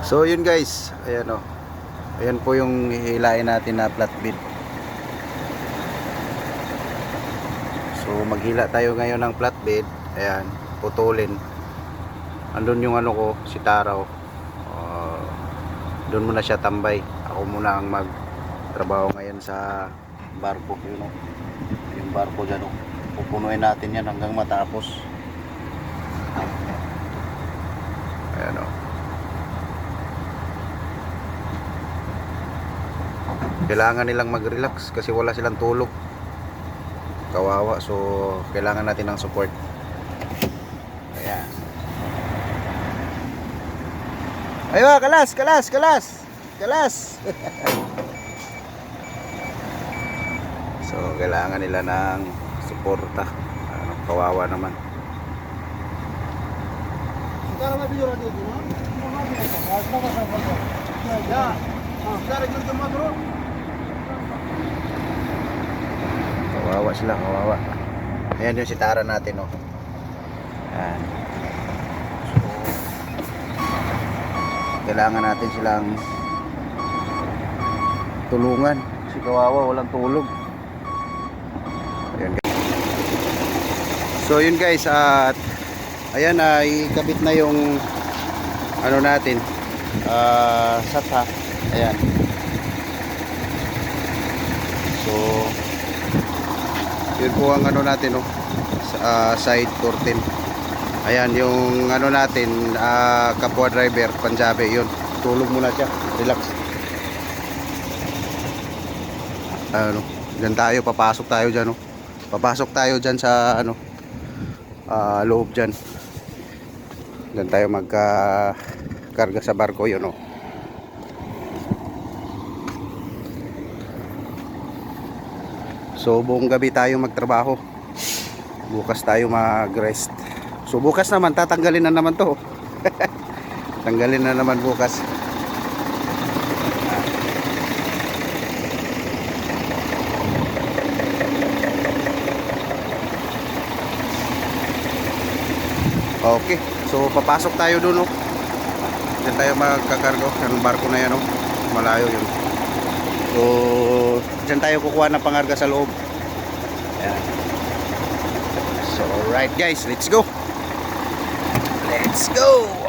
So yun guys, ayan o. Ayan po yung hihilain natin na flatbed. So maghila tayo ngayon ng flatbed. Ayan, putulin. Andun yung ano ko, si Taraw. Uh, doon muna siya tambay. Ako muna ang magtrabaho ngayon sa barko. Yun, o. Yung barko dyan. O. Pupunuin natin yan hanggang matapos. Kailangan nilang mag-relax kasi wala silang tulog kawawa so kailangan natin ng support ayan ayun kalas kalas kalas kalas so kailangan nila ng suporta ano, kawawa naman Sekarang Kawawa sila, kawawa. Ayan yung sitara natin, oh. Ayan. Kailangan natin silang tulungan. Si kawawa, walang tulog. Ayan, guys. So, yun guys, at ayan na, ikabit na yung ano natin, ah, satha. Ayan. So, yun po ang ano natin no? Ah, side curtain ayan yung ano natin ah, kapwa driver Punjabi yun. Tulog muna siya. Relax. Ano dyan tayo. Papasok tayo dyan no? Papasok tayo dyan sa ano ah, loob dyan. Dyan tayo magka karga sa barko yun no So buong gabi tayo magtrabaho. Bukas tayo mag-rest. So bukas naman tatanggalin na naman 'to. Tanggalin na naman bukas. Okay. So papasok tayo doon, oh. Diyan tayo magkakargo ng barko na 'yan, oh. Malayo 'yun. So, dyan tayo kukuha ng pangarga sa loob. Ayan. So, alright guys, let's go. Let's go.